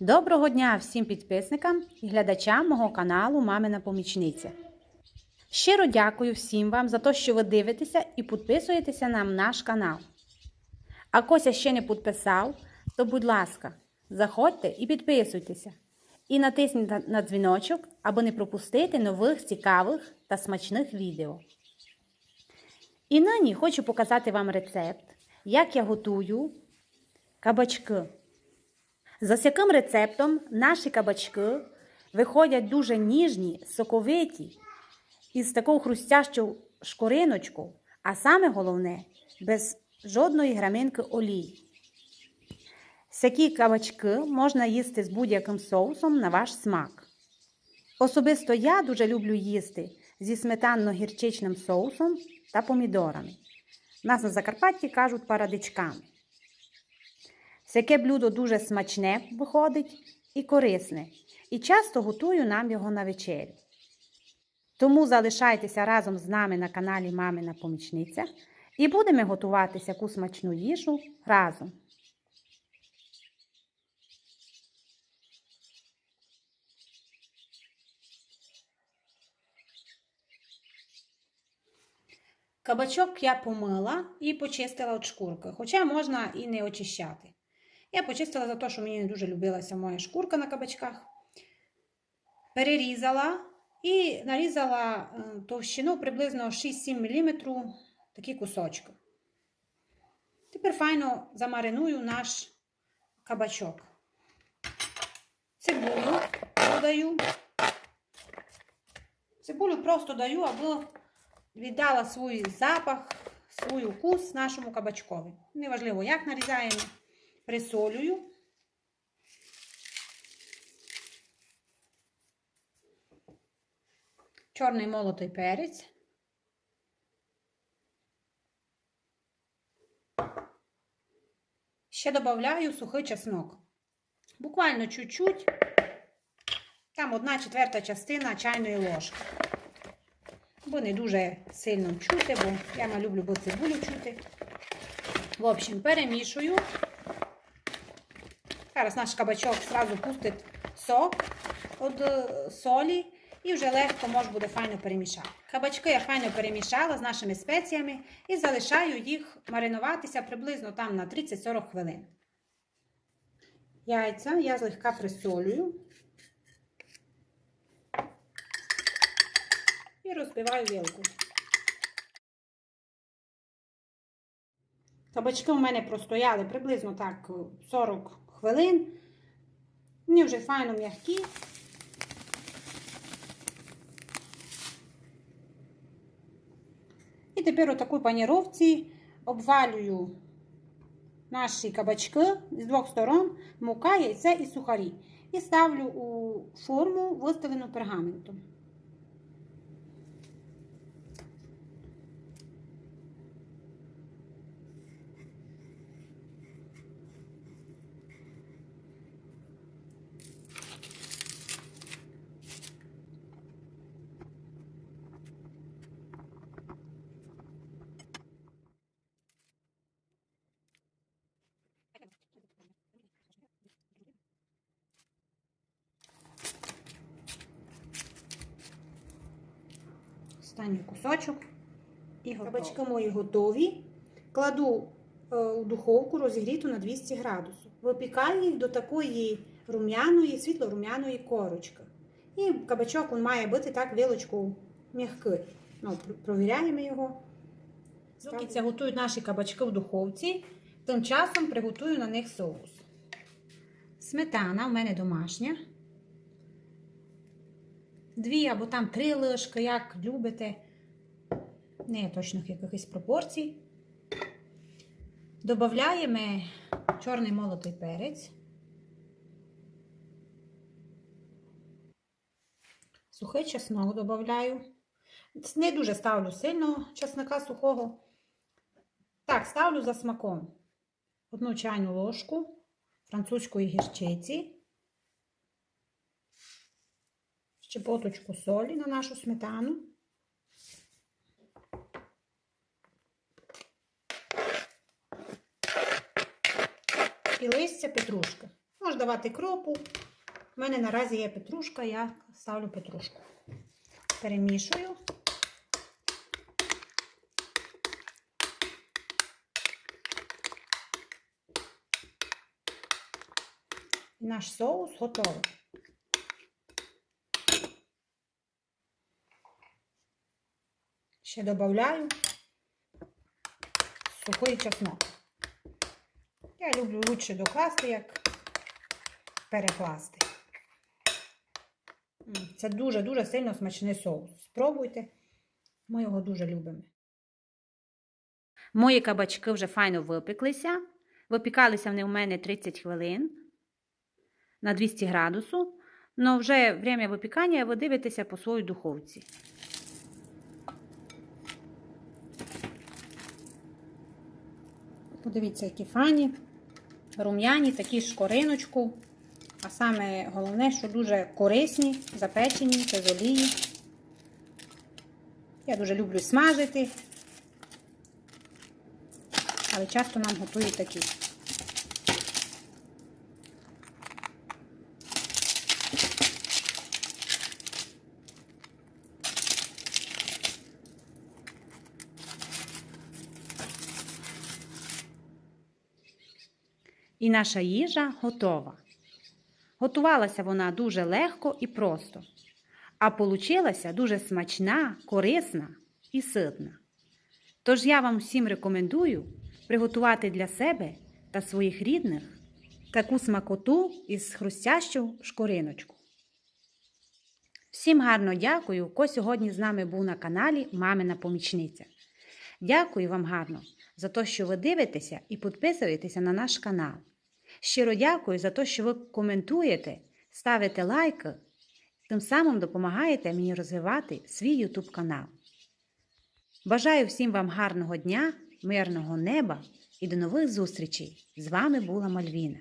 Доброго дня всім підписникам і глядачам мого каналу Мамина Помічниця. Щиро дякую всім вам за те, що ви дивитеся і підписуєтеся на наш канал. А Кося ще не підписав, то будь ласка, заходьте і підписуйтеся. І натисніть на- дзвіночок, аби не пропустити нових цікавих та смачних відео. І нині хочу показати вам рецепт, як я готую кабачки. За яким рецептом наші кабачки виходять дуже ніжні, соковиті, із такою хрустящою шкориночкою, а саме головне, без жодної граминки олії. Сякі кабачки можна їсти з будь-яким соусом на ваш смак. Особисто я дуже люблю їсти зі сметанно-гірчичним соусом та помідорами. Нас на Закарпатті кажуть парадичками. Сяке блюдо дуже смачне виходить і корисне, і часто готую нам його на вечерю. Тому залишайтеся разом з нами на каналі Мамина Помічниця і будемо готувати сяку смачну їжу разом. Кабачок я помила і почистила від шкурки, хоча можна і не очищати. Я почистила за те, що мені дуже любилася моя шкурка на кабачках. Перерізала і нарізала е, товщину приблизно 6-7 мм такі кусочки. Тепер файно замариную наш кабачок. Цибулю додаю. Цибулю просто даю, аби віддала свій запах, свій вкус нашому кабачкові. Неважливо, як нарізаємо, присолюю. Чорний молотий перець. Ще додаю сухий чеснок. Буквально чуть-чуть, там одна четверта частина чайної ложки. Бо не дуже сильно чути, бо я не люблю бо цибулю чути. В общем, перемішую. Зараз наш кабачок зразу пустить сок від е, солі і вже легко може буде файно перемішати. Кабачки я файно перемішала з нашими спеціями і залишаю їх маринуватися приблизно там на 30-40 хвилин. Яйця я злегка присолюю. і розбиваю вилку. Кабачки у мене простояли приблизно так 40 хвилин. Вони вже файно м'які. І тепер у паніровці обвалюю наші кабачки з двох сторон, мука, яйце і сухарі. І ставлю у форму, виставлену пергаментом. Останній кусочок. І Кабачки мої готові. Кладу е, у духовку розігріту на 200 градусів. Випікаю їх до такої рум'яної, світло-рум'яної корочки. І кабачок він має бути так вилочку м'який. Ну, провіряємо його. Поки це готують наші кабачки в духовці, тим часом приготую на них соус. Сметана у мене домашня. Дві або там три лишки, як любите. Не точних якихось пропорцій. Добавляємо чорний молотий перець. Сухий чеснок додаю. Не дуже ставлю сильно чесника сухого. Так, ставлю за смаком одну чайну ложку французької гірчиці. Щепоточку солі на нашу сметану. і листя петрушки. Можна давати кропу. У мене наразі є петрушка, я ставлю петрушку. Перемішую. Наш соус готовий. Ще додаю сухий чеснок. Я люблю лучше докласти, як перекласти. Це дуже-дуже сильно смачний соус. Спробуйте. Ми його дуже любимо. Мої кабачки вже файно випеклися. Випікалися вони у мене 30 хвилин на 200 градусу. Но вже время випікання ви дивитеся по своїй духовці. Подивіться, які фані, рум'яні, такі ж кориночку. А саме головне, що дуже корисні, запечені, це з олії. Я дуже люблю смажити, але часто нам готують такі. І наша їжа готова. Готувалася вона дуже легко і просто, а получилася дуже смачна, корисна і ситна. Тож я вам всім рекомендую приготувати для себе та своїх рідних таку смакоту із хрустящу шкориночку. Всім гарно дякую, хто сьогодні з нами був на каналі Мамина Помічниця. Дякую вам гарно за те, що ви дивитеся і підписуєтеся на наш канал. Щиро дякую за те, що ви коментуєте, ставите лайки, тим самим допомагаєте мені розвивати свій YouTube канал. Бажаю всім вам гарного дня, мирного неба і до нових зустрічей! З вами була Мальвіна.